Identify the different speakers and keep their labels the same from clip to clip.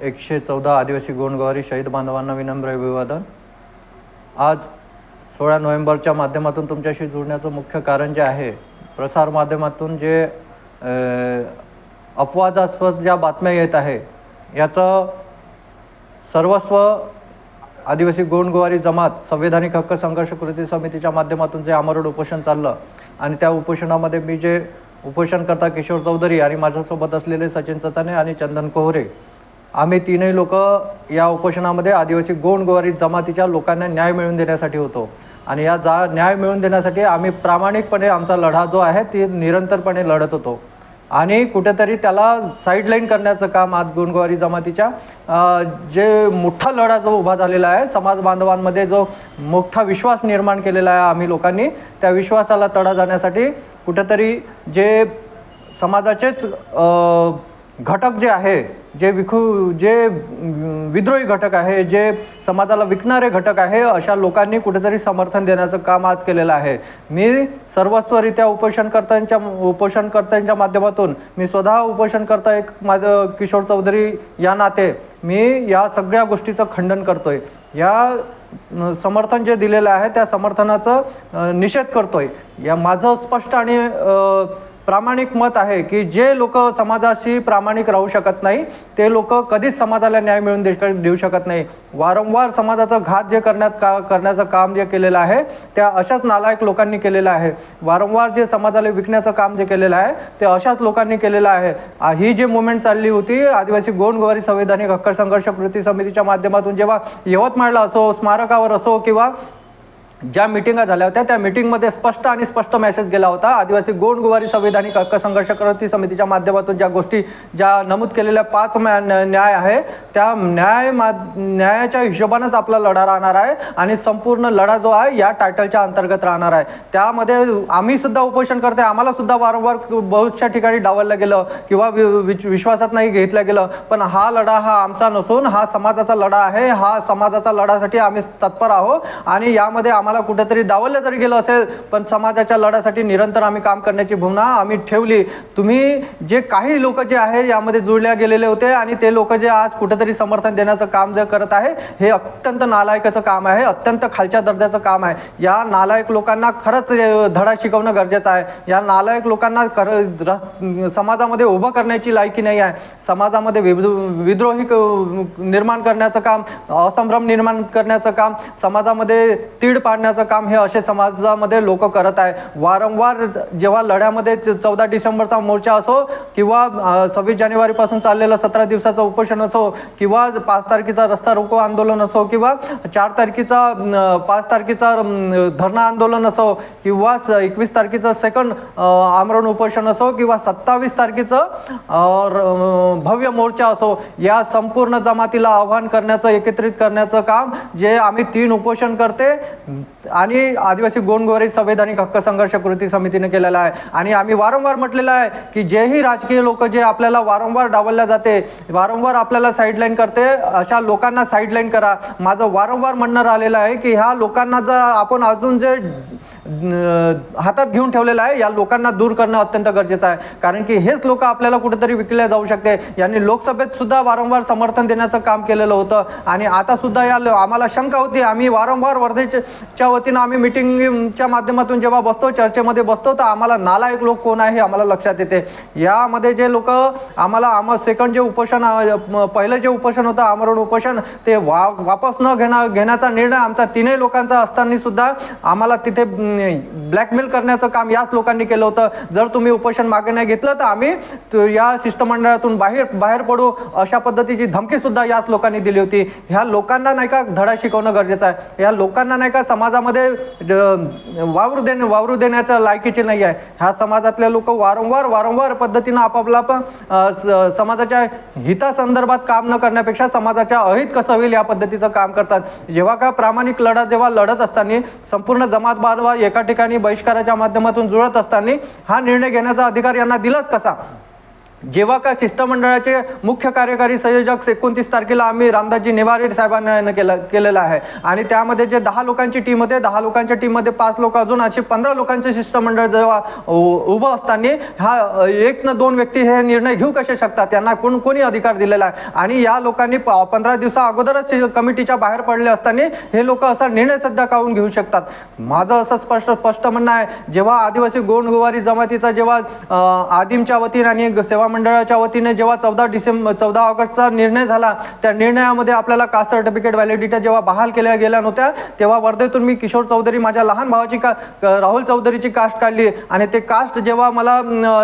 Speaker 1: एकशे चौदा आदिवासी गोंडगोवारी शहीद बांधवांना विनम्र अभिवादन. आज सोळा नोव्हेंबरच्या माध्यमातून तुमच्याशी जुळण्याचं मुख्य कारण जे आहे प्रसारमाध्यमातून जे अपवादास्पद ज्या बातम्या येत आहे याचं सर्वस्व आदिवासी गोंडगोवारी जमात संविधानिक हक्क संघर्ष कृती समितीच्या माध्यमातून जे आमरण उपोषण चाललं आणि त्या उपोषणामध्ये मी जे उपोषणकर्ता किशोर चौधरी आणि माझ्यासोबत असलेले सचिन चचाने आणि चंदन कोहरे आम्ही तीनही लोक या उपोषणामध्ये आदिवासी गोंडगोवारी जमातीच्या लोकांना न्याय मिळवून देण्यासाठी होतो. आणि या जा न्याय मिळवून देण्यासाठी आम्ही प्रामाणिकपणे आमचा लढा जो आहे ती निरंतरपणे लढत होतो. आणि कुठेतरी त्याला साईडलाईन करण्याचं काम आज गुणगोवारी जमातीच्या जे मोठा लढा जो उभा झालेला आहे समाज बांधवांमध्ये जो मोठा विश्वास निर्माण केलेला आहे आम्ही लोकांनी त्या विश्वासाला तडा जाण्यासाठी कुठेतरी जे समाजाचेच घटक जे आहे जे विखू जे विद्रोही घटक आहे जे समाजाला विकणारे घटक आहे अशा लोकांनी कुठेतरी समर्थन देण्याचं काम आज केलेलं आहे. मी सर्वस्वरित्या उपोषणकर्त्यांच्या उपोषणकर्त्यांच्या माध्यमातून मी स्वतः उपोषणकर्ता एक माझं किशोर चौधरी या नाते मी या सगळ्या गोष्टीचं खंडन करतोय. या समर्थन जे दिलेलं आहे त्या समर्थनाचं निषेध निषेध करतोय. या माझं स्पष्ट आणि प्रामाणिक मत आहे की जे लोक समाजाशी प्रामाणिक राहू शकत नाही ते लोक कधीच समाजाला न्याय मिळवून दे देऊ शकत नाही. वारंवार समाजाचा घात जे करण्यात का करण्याचं काम जे केलेलं आहे त्या अशाच नालायक लोकांनी केलेलं आहे. वारंवार जे समाजाला विकण्याचं काम जे केलेलं आहे ते अशाच लोकांनी केलेलं आहे. ही जी मुवमेंट चालली होती आदिवासी गोंडगोवारी संविधानिक हक्क संघर्ष कृती समितीच्या माध्यमातून जेव्हा यवतमाळला असो स्मारकावर असो किंवा ज्या मिटिंगा झाल्या होत्या त्या मिटिंगमध्ये स्पष्ट आणि स्पष्ट मेसेज गेला होता. आदिवासी गोंडगोवारी संविधानिक हक्क संघर्ष कृती समितीच्या माध्यमातून ज्या गोष्टी ज्या नमूद केलेल्या पाच म्या- न्या- न्याय आहे त्या न्याय मा न्यायाच्या हिशोबानंच आपला लढा राहणार आहे आणि संपूर्ण लढा जो आहे या टायटलच्या अंतर्गत राहणार आहे. त्यामध्ये आम्ही सुद्धा उपोषण करते आम्हाला सुद्धा वारंवार बहुतशा ठिकाणी डावललं गेलं किंवा वि- विश्वासात नाही घेतलं गेलं. पण हा लढा हा आमचा नसून हा समाजाचा लढा आहे. हा समाजाचा लढासाठी आम्ही तत्पर आहोत. आणि यामध्ये आम्हाला कुठेतरी डावललं जरी गेलं असेल पण समाजाच्या लढ्यासाठी निरंतर आम्ही काम करण्याची भूमिका आम्ही ठेवली. तुम्ही जे काही लोक जे आहे यामध्ये जुळल्या गेलेले होते आणि ते लोक जे आज कुठेतरी समर्थन देण्याचं काम जे करत आहे हे अत्यंत नालायकाचं काम आहे अत्यंत खालच्या दर्जाचं काम आहे. या नालायक लोकांना खरंच धडा शिकवणं गरजेचं आहे. या नालायक लोकांना खर समाजामध्ये उभं करण्याची लायकी नाही आहे. समाजामध्ये विद्रोही क- निर्माण करण्याचं काम असंभ्रम निर्माण करण्याचं काम समाजामध्ये तीड पाड पाडण्याचं काम हे असे समाजामध्ये लोक करत आहे. वारंवार जेव्हा लढ्यामध्ये चौदा डिसेंबरचा मोर्चा असो किंवा सव्वीस जानेवारीपासून चाललेलं सतरा दिवसाचं उपोषण असो किंवा पाच तारखेचा रस्ता रोको आंदोलन असो किंवा चार तारखेचा पाच तारखेचा अं, धरणं आंदोलन असो किंवा एकवीस तारखेचं सेकंड आमरण उपोषण असो किंवा सत्तावीस तारखेचं भव्य मोर्चा असो या संपूर्ण जमातीला आव्हान करण्याचं एकत्रित करण्याचं काम जे आम्ही तीन उपोषण करते आणि आदिवासी गोंडगोरे संवैधानिक हक्क संघर्ष कृती समितीने केलेला आहे. आणि आम्ही वारंवार म्हटलेलं आहे की जेही राजकीय लोक जे आपल्याला वारंवार डावलल्या जाते वारंवार आपल्याला साईडलाईन करते अशा लोकांना साईडलाईन करा. माझं वारंवार म्हणणं राहिलेलं आहे की ह्या लोकांना जर आपण अजून जे हातात घेऊन ठेवलेलं आहे या लोकांना दूर करणं अत्यंत गरजेचं आहे. कारण की हेच लोक आपल्याला कुठेतरी विकले जाऊ शकते. यांनी लोकसभेत सुद्धा वारंवार समर्थन देण्याचं काम केलेलं होतं. आणि आता सुद्धा या आम्हाला शंका होती. आम्ही वारंवार वर्धेचे च्या वतीनं आम्ही मिटिंगच्या माध्यमातून जेव्हा बसतो चर्चेमध्ये बसतो तर आम्हाला नालायक लोक कोण आहे हे आम्हाला लक्षात येते. यामध्ये जे लोक आम्हाला आम सेकंड जे उपोषण पहिलं जे उपोषण होतं आमरण उपोषण ते वा वापस न घेणं घेण्याचा निर्णय आमचा तीनही लोकांचा असताना सुद्धा आम्हाला तिथे ब्लॅकमेल करण्याचं काम याच लोकांनी केलं होतं. जर तुम्ही उपोषण मागे नाही घेतलं तर आम्ही या शिष्टमंडळातून बाहेर बाहेर पडू अशा पद्धतीची धमकी सुद्धा याच लोकांनी दिली होती. ह्या लोकांना नाही का धडा शिकवणं गरजेचं आहे. या लोकांना नाही का समाजामध्ये ज- वावरू देणे वावरू देण्याच्या लायकीचे नाही आहे. ह्या समाजातले लोक वारंवार वारंवार पद्धतीनं आपापला पण स- समाजाच्या हितासंदर्भात काम न करण्यापेक्षा समाजाच्या अहित कसं होईल या पद्धतीचं काम करतात. जेव्हा का प्रामाणिक लढा जेव्हा लढत असताना संपूर्ण जमात बांधवा एका ठिकाणी बहिष्काराच्या माध्यमातून जुळत असताना हा निर्णय घेण्याचा अधिकार यांना दिलाच कसा? जेव्हा का शिष्टमंडळाचे मुख्य कार्यकारी संयोजक एकोणतीस तारखेला आम्ही रामदासजी नेवारे साहेबांना यानं केलं केलेलं आहे. आणि त्यामध्ये जे दहा लोकांची टीम होते दहा लोकांच्या टीममध्ये पाच लोक अजून असे पंधरा लोकांचे शिष्टमंडळ जेव्हा उ- उभं असताना हा एक न दोन व्यक्ती हे निर्णय घेऊ कसे शकतात? त्यांना कोण कोणी अधिकार दिलेला आहे? आणि या लोकांनी पंधरा दिवसा अगोदरच कमिटीच्या बाहेर पडले असताना हे लोक असा निर्णय सध्या काढून घेऊ शकतात. माझं असं स्पष्ट स्पष्ट म्हणणं आहे जेव्हा आदिवासी गोंडगोवारी जमातीचा जेव्हा आदिमच्या वतीने आणि सेवा मंडळाच्या वतीने जेव्हा चौदा डिसेंबर चौदा ऑगस्टचा निर्णय झाला त्या निर्णयामध्ये आपल्याला कास्ट सर्टिफिकेट व्हॅलिडिटी जेव्हा बहाल केल्या गेल्या नव्हत्या तेव्हा वर्धेतून मी किशोर चौधरी माझ्या लहान भावाची का राहुल चौधरीची कास्ट काढली आणि ते कास्ट जेव्हा मला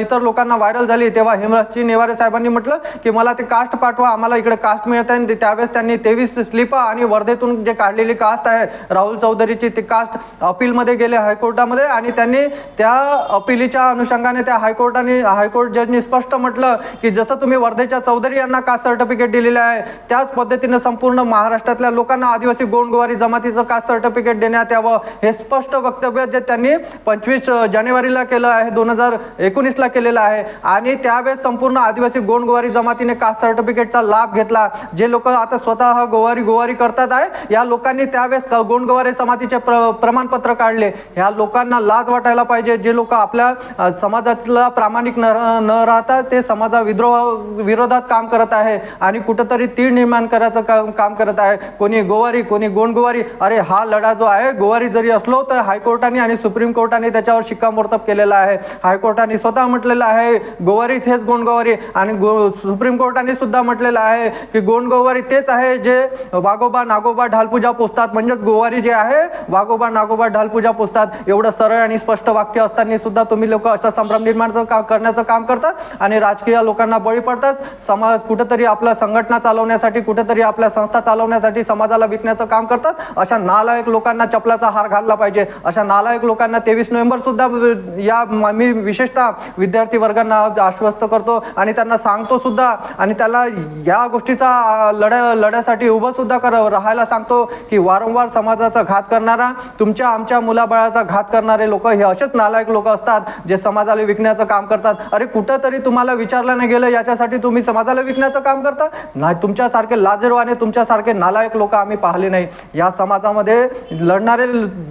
Speaker 1: इतर लोकांना व्हायरल झाली तेव्हा हेमराजजी नेवारे साहेबांनी म्हटलं की मला ते कास्ट पाठवा आम्हाला इकडे कास्ट मिळत आहे. आणि त्यावेळेस त्यांनी तेवीस स्लिपा आणि वर्धेतून जे काढलेली कास्ट आहे राहुल चौधरीची ती कास्ट अपीलमध्ये गेले हायकोर्टामध्ये आणि त्यांनी त्या अपिलीच्या अनुषंगाने त्या हायकोर्टाने हायकोर्ट जजनी स्पष्ट म्हटलं की जसं तुम्ही वर्धेच्या चौधरी यांना कास्ट सर्टिफिकेट दिलेलं आहे त्याच पद्धतीनं संपूर्ण महाराष्ट्रातल्या लोकांना आदिवासी गोंडगोवारी जमातीचं कास्ट सर्टिफिकेट देण्यात यावं हे स्पष्ट वक्तव्य जे त्यांनी पंचवीस जानेवारीला केलं आहे दोन हजार एकोणीसला केलेलं आहे. आणि त्यावेळेस संपूर्ण आदिवासी गोंडगोवारी जमातीने कास्ट सर्टिफिकेटचा लाभ घेतला जे लोक आता स्वतः गोवारी गोवारी करतात आहे या लोकांनी त्यावेळेस गोंडगुवारी गोंडगोवारी प्र प्रमाणपत्र काढले. ह्या लोकांना लाज वाटायला पाहिजे जे लोक आपल्या समाजातला प्रामाणिक न न राहतात ते समाजा विद्रोह विरोधात काम करत आहे आणि कुठंतरी तीळ निर्माण करायचं काम काम करत आहे. कोणी गोवारी कोणी गोंडगोवारी. अरे हा लढा जो आहे गोवारी जरी असलो तर हायकोर्टाने आणि सुप्रीम कोर्टाने त्याच्यावर शिक्कामोर्तब केलेला आहे. हायकोर्टाने स्वतः म्हटलेलं आहे गोवारीच हेच गोंडगोवारी. आणि गो सुप्रीम कोर्टाने सुद्धा म्हटलेलं आहे की गोंडगोवारी तेच आहे जे वाघोबा नागोबा ढालपूजा पुसतात. म्हणजेच गोवारी जे आहे वाघोबा नागोबा ढालपूजा पुसतात. एवढं सरळ आणि स्पष्ट वाक्य असताना सुद्धा तुम्ही लोक असा संभ्रम निर्माणचं काम करण्याचं काम करतात. आणि राजकीय लोकांना बळी पडतात समाज कुठंतरी आपल्या संघटना चालवण्यासाठी कुठंतरी आपल्या संस्था चालवण्यासाठी समाजाला विकण्याचं काम करतात. अशा नालायक लोकांना चपलाचा हार घालला पाहिजे. अशा नालायक लोकांना तेवीस नोव्हेंबर सुद्धा या मी विशेषतः विद्यार्थी वर्गांना आश्वस्त करतो आणि त्यांना सांगतो सुद्धा. आणि त्याला या गोष्टीचा लढ्या लढ्यासाठी उभं सुद्धा कर राहायला सांगतो की वारंवार समाजाचा घात करणारा तुमच्या आमच्या मुलाबाळाचा घात करणारे लोक हे असेच नालायक लोक असतात जे समाजाला विकण्याचं काम करतात. अरे कुठंतरी तुम्हाला विचारलं नाही गेलं याच्यासाठी तुम्ही समाजाला विकण्याचं काम करता? नाही तुमच्यासारखे लाजरवाने तुमच्यासारखे नालायक लोक आम्ही पाहिले नाही. या समाजामध्ये लढणारे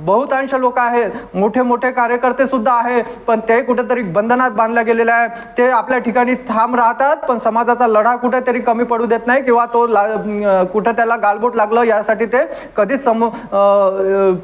Speaker 1: बहुतांश लोक आहेत. मोठे मोठे कार्यकर्ते सुद्धा आहे पण ते कुठेतरी बंधनात बांधल्या गेलेले आहे ते आपल्या ठिकाणी ठाम राहतात पण समाजाचा लढा कुठेतरी कमी पडू देत नाही किंवा तो ला कुठं त्याला गालबोट लागलं यासाठी ते कधीच सम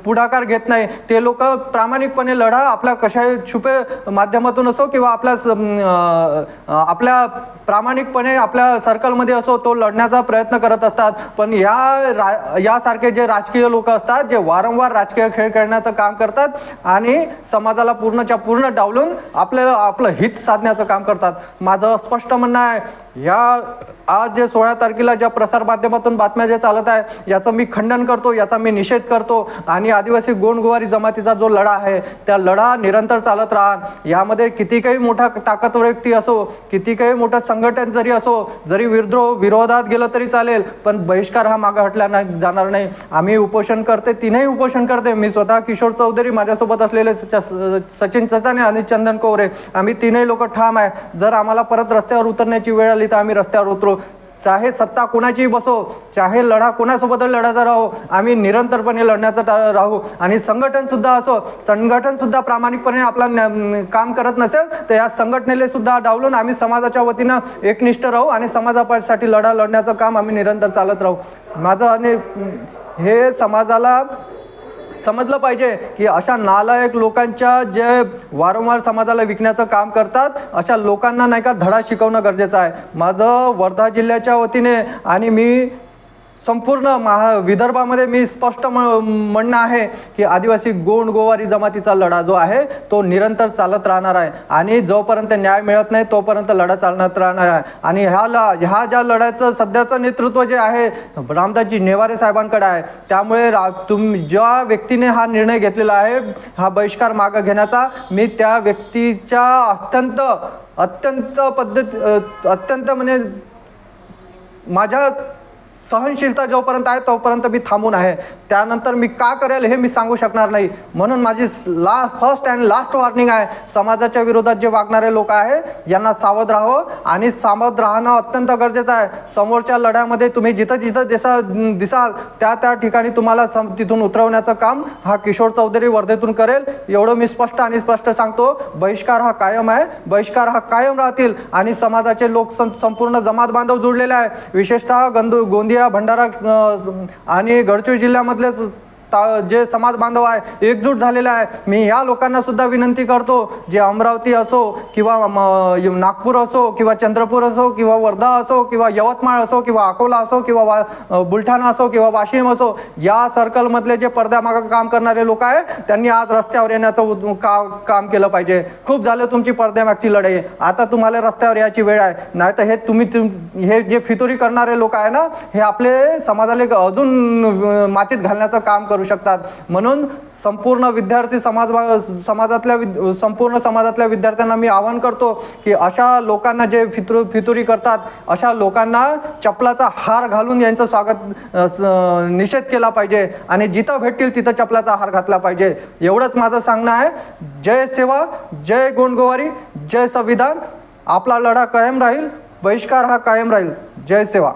Speaker 1: पुढाकार घेत नाही. ते लोक प्रामाणिकपणे लढा आपल्या कशा छुपे माध्यमातून असो किंवा आपल्या स- आपल्या प्रामाणिकपणे आपल्या सर्कलमध्ये असो तो लढण्याचा प्रयत्न करत असतात. पण या रा यासारखे जे राजकीय लोक असतात जे वारंवार राजकीय खेळ खेळण्याचं काम करतात आणि समाजाला पूर्णच्या पूर्ण डावलून आपल्याला आपलं हित साधण्याचं काम करतात. माझं स्पष्ट म्हणणं आहे या आज जे सोळा तारखेला ज्या प्रसार माध्यमातून बातम्या जे चालत आहे याचं मी खंडन करतो याचा मी निषेध करतो आणि आदिवासी गोंडगुवारी जमातीचा जो लढा आहे त्या लढा निरंतर चालत राहा. यामध्ये किती काही मोठा ताकदवर व्यक्ती असो किती काही मोठं संघटन जरी असो जरी विद्रोह विरोधात गेलं तरी चालेल पण बहिष्कार हा मागं हटला नाही जाणार नाही. आम्ही उपोषण करते तिनेही उपोषण करते. मी स्वतः किशोर चौधरी माझ्यासोबत असलेले स- सचिन चचाने आणि चंदन कोवरे. आम्ही तीनही लोक ठाम आहे. जर आम्हाला परत रस्त्यावर उतरण्याची वेळ आली तर आम्ही रस्त्यावर उतरू. चाहे सत्ता कोणाचीही बसो चाहे लढा कोणासोबत लढायचा राहो आम्ही निरंतरपणे लढण्याचं टा- राहू. आणि संघटनसुद्धा असो संघटनसुद्धा प्रामाणिकपणे आपला काम करत नसेल तर या संघटनेला सुद्धा डावलून आम्ही समाजाच्या वतीनं एकनिष्ठ राहू आणि समाजासाठी लढा लढण्याचं काम आम्ही निरंतर चालत राहू. माझं आणि हे समाजाला समजलं पाहिजे की अशा नालायक लोकांच्या जे वारंवार समाजाला विकण्याचं काम करतात अशा लोकांना नाही का धडा शिकवणं गरजेचं आहे. माझं वर्धा जिल्ह्याच्या वतीने आणि मी संपूर्ण महा विदर्भामध्ये मी स्पष्ट म म्हणणं आहे की आदिवासी गोंड गोवारी जमातीचा लढा जो आहे तो निरंतर चालत राहणार आहे. आणि जोपर्यंत न्याय मिळत नाही तोपर्यंत लढा चालत राहणार आहे. आणि ह्या ल ह्या ज्या लढ्याचं सध्याचं नेतृत्व जे आहे रामदासजी नेवारे साहेबांकडे आहे. त्यामुळे रा तुम ज्या व्यक्तीने हा निर्णय घेतलेला आहे हा बहिष्कार मागं घेण्याचा मी त्या व्यक्तीच्या अत्यंत अत्यंत पद्धत अत्यंत म्हणजे माझ्या सहनशीलता जोपर्यंत आहे तोपर्यंत मी थांबून आहे. त्यानंतर मी का करेल हे मी सांगू शकणार नाही. म्हणून माझी ला फर्स्ट अँड लास्ट वॉर्निंग आहे समाजाच्या विरोधात जे वागणारे लोक आहे यांना सावध राहावं आणि सावध राहणं अत्यंत गरजेचं आहे. समोरच्या लढ्यामध्ये तुम्ही जिथं जिथं दिसा दिसाल त्या त्या ठिकाणी तुम्हाला सम तिथून उतरवण्याचं काम हा किशोर चौधरी वर्धेतून करेल. एवढं मी स्पष्ट आणि स्पष्ट सांगतो बहिष्कार हा कायम आहे. बहिष्कार हा कायम राहतील आणि समाजाचे लोक सं- संपूर्ण जमात बांधव जुळलेले आहे. विशेषतः गंदू गोंदिया भंडारा आणि गडचिरोली जिल्ह्यामधले ता जे समाज बांधव आहे एकजूट झालेला आहे मी या लोकांना सुद्धा विनंती करतो जे अमरावती असो किंवा नागपूर असो किंवा चंद्रपूर असो किंवा वर्धा असो किंवा यवतमाळ असो किंवा अकोला असो किंवा वा बुलढाणा असो किंवा वाशिम असो या सर्कलमधले जे पडद्यामागं काम करणारे लोक आहे त्यांनी आज रस्त्यावर येण्याचं उद- का काम केलं पाहिजे. खूप झालं तुमची पडद्यामागची लढाई. आता तुम्हाला रस्त्यावर यायची वेळ आहे. नाही तर हे तुम्ही तुम- हे जे फितुरी करणारे लोक आहे ना हे आपले समाजाला अजून मातीत घालण्याचं काम करू शकतात. म्हणून संपूर्ण विद्यार्थी समाज समाजातल्या विद- संपूर्ण समाजातल्या विद्यार्थ्यांना मी आवाहन करतो की अशा लोकांना जे फितुर फितुरी करतात अशा लोकांना चपलाचा हार घालून यांचं स्वागत निषेध केला पाहिजे आणि जिथं भेटतील तिथं चपलाचा हार घातला पाहिजे. एवढंच माझं सांगणं आहे. जय सेवा जय गोंडगोवारी जय संविधान. आपला लढा कायम राहील बहिष्कार हा कायम राहील. जय सेवा.